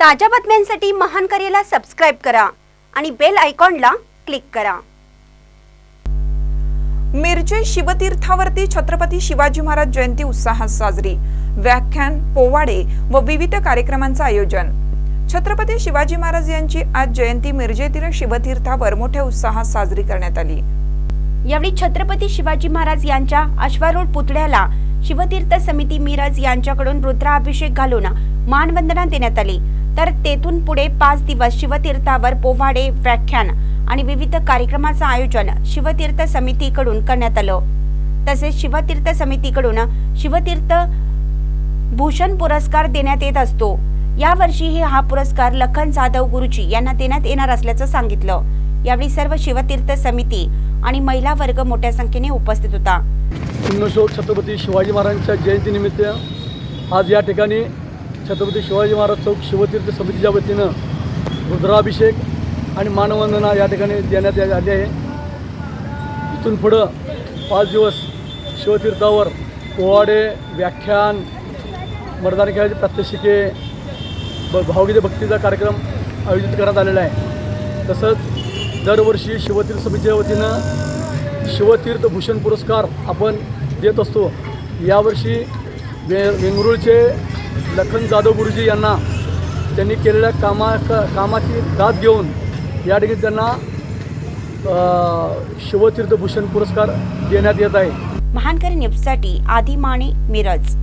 ताज्या बातम्यांसाठी महान करेला सबस्क्राईब करा आणि बेल आयकॉनला क्लिक करा. मिरजे शिवतीर्थावरती छत्रपती शिवाजी महाराज जयंती उत्साहात साजरी. व्याख्यान पोवाडे व विविध कार्यक्रमांचं आयोजन. छत्रपती शिवाजी महाराज यांची आज जयंती मिरजेतील शिवतीर्थावर मोठ्या उत्साहात साजरी करण्यात आली. यावेळी छत्रपती शिवाजी महाराज यांच्या अश्वारूढ पुतळ्याला शिवतीर्थ समिती मिरज यांच्याकडून रुद्राभिषेक घालून मानवंदना देण्यात आली. तर तेथून पुढे पाच दिवस शिवतीर्थावर पोवाडे व्याख्यान आणि विविध कार्यक्रमाचं आयोजन शिवतीर्थ समितीकडून करण्यात आलं. तसेच शिवतीर्थ समितीकडून शिवतीर्थ भूषण पुरस्कार देण्यात येत असतो. यावर्षीही हा पुरस्कार लखन जाधव गुरुजी यांना देण्यात येणार असल्याचं सांगितलं. यावेळी सर्व शिवतीर्थ समिती आणि महिला वर्ग मोठ्या संख्येने उपस्थित होता. पुण्यशोक छत्रपती शिवाजी महाराजांच्या जयंतीनिमित्त आज या ठिकाणी छत्रपती शिवाजी महाराज चौक शिवतीर्थ समितीच्या वतीनं रुद्राभिषेक आणि मानवंदना या ठिकाणी देण्यात आली आहे. इथून पुढं पाच दिवस शिवतीर्थावर पोवाडे व्याख्यान मर्दानी खेळाचे प्रात्यक्षिके ब भावगीते भक्तीचा कार्यक्रम आयोजित करण्यात आलेला आहे. तसंच दरवर्षी शिवतीर्थ समितीच्या वतीनं शिवतीर्थ भूषण पुरस्कार आपण देत असतो. यावर्षी वे वेंगरुळचे लखन जाधव गुरुजी यांना त्यांनी केलेल्या कामा कामाची दाद घेऊन या ठिकाणी त्यांना शिवतीर्थभूषण पुरस्कार देण्यात येत आहे. महानकरी न्यूजसाठी आदी माने मिरज.